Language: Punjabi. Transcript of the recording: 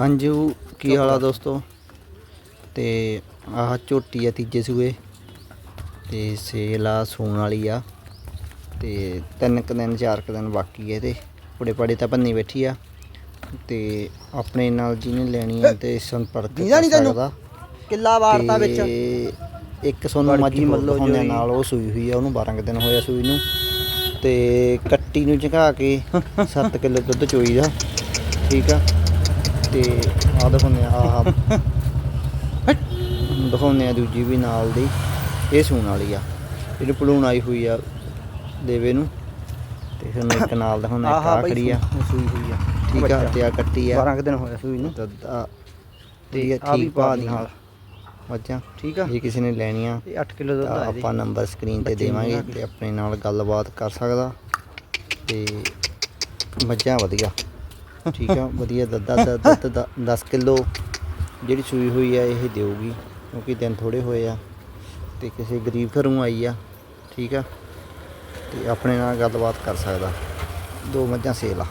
ਹਾਂਜੀ ਉਹ ਕੀ ਹਾਲ ਆ ਦੋਸਤੋ? ਤੇ ਆਹ ਝੋਟੀ ਆ ਤੀਜੇ ਸੂਏ। ਤੇ ਸੇਲ ਆ ਸੂਣ ਵਾਲੀ ਆ। ਤੇ ਤਿੰਨ ਕੁ ਦਿਨ ਚਾਰ ਕੁ ਦਿਨ ਬਾਕੀ ਇਹਦੇ। ਪੁੜੇ ਪੜੇ ਤਾਂ ਭੰਨੀ ਬੈਠੀ ਆ। ਤੇ ਆਪਣੇ ਨਾਲ ਜਿਹਨੇ ਲੈਣੀ ਆ ਤੇ ਸੰਪਰਕ ਦੀਦਾ ਨੀ ਕਰ ਤੈਨੂੰ? ਕਿੱਲਾ ਵਾਰਤਾ ਵਿੱਚ। ਇੱਕ ਸੋਨੂੰ ਮੱਝ ਮੱਲੋ ਹੁੰਦੇ ਨਾਲ ਉਹ ਸੂਈ ਹੋਈ ਆ ਉਹਨੂੰ 12 ਕੁ ਦਿਨ ਹੋਇਆ ਸੂਈ ਨੂੰ। ਤੇ ਕੱਟੀ ਨੂੰ ਝਕਾ ਕੇ 7 ਕਿਲੋ ਦੁੱਧ ਚੋਈ ਦਾ। ਠੀਕ ਆ? ਤੇ ਆ ਦਿਖਾਉਂਦੇ ਆ ਆਹ ਦਿਖਾਉਂਦੇ ਆ ਦੂਜੀ ਵੀ ਨਾਲ ਦੀ। ਇਹ ਸੂਣ ਵਾਲੀ ਆ। ਇਹਨੂੰ ਪਲੂਣ ਆਈ ਹੋਈ ਆ ਦੇਵੇ ਨੂੰ। ਤੇ ਫਿਰ ਇੱਕ ਨਾਲ ਦਿਖਾਉਂਦਾ ਇੱਕ ਆਹਾ ਆ ਆ। ਸੂਈ ਹੋਈ ਆ। ਠੀਕ ਆ ਤੇ ਆ ਕੱਟੀ ਆ। 12 ਕੁ ਦਿਨ ਹੋਇਆ ਸੂਈ ਨੂੰ। ਆ ਤੇ ਆ ਆ ਠੀਕ ਪਾ ਦੀਆਂ ਨਾਲ। ਮੱਝਾਂ ਠੀਕ ਆ। ਜੇ ਕਿਸੇ ਨੇ ਲੈਣੀਆਂ ਇਹ 8 ਕਿਲੋ ਦੁੱਧ ਆ ਆਪਾਂ ਨੰਬਰ ਸਕਰੀਨ ਤੇ ਬੱਚੇ ਦੇਵਾਂਗੇ। ਤੇ ਆਪਣੇ ਨਾਲ ਗੱਲਬਾਤ ਕਰ ਸਕਦਾ। ਤੇ ਮੱਝਾਂ ਵਧੀਆ। ਠੀਕ ਆ, ਵਧੀਆ ਦੱਦਾ ਦੁੱਧ 10 ਕਿਲੋ ਜਿਹੜੀ ਸੂਈ ਹੋਈ ਆ, ਇਹ ਦੇਊਗੀ, ਕਿਉਂਕਿ ਦਿਨ ਥੋੜੇ ਹੋਏ ਆ ਤੇ ਕਿਸੇ ਗਰੀਬ ਘਰੋਂ ਆਈ ਆ, ਠੀਕ ਆ, ਤੇ ਆਪਣੇ ਨਾਲ ਗੱਲਬਾਤ ਕਰ ਸਕਦਾ। ਦੋ ਮੱਝਾਂ ਸੇਲ ਆ।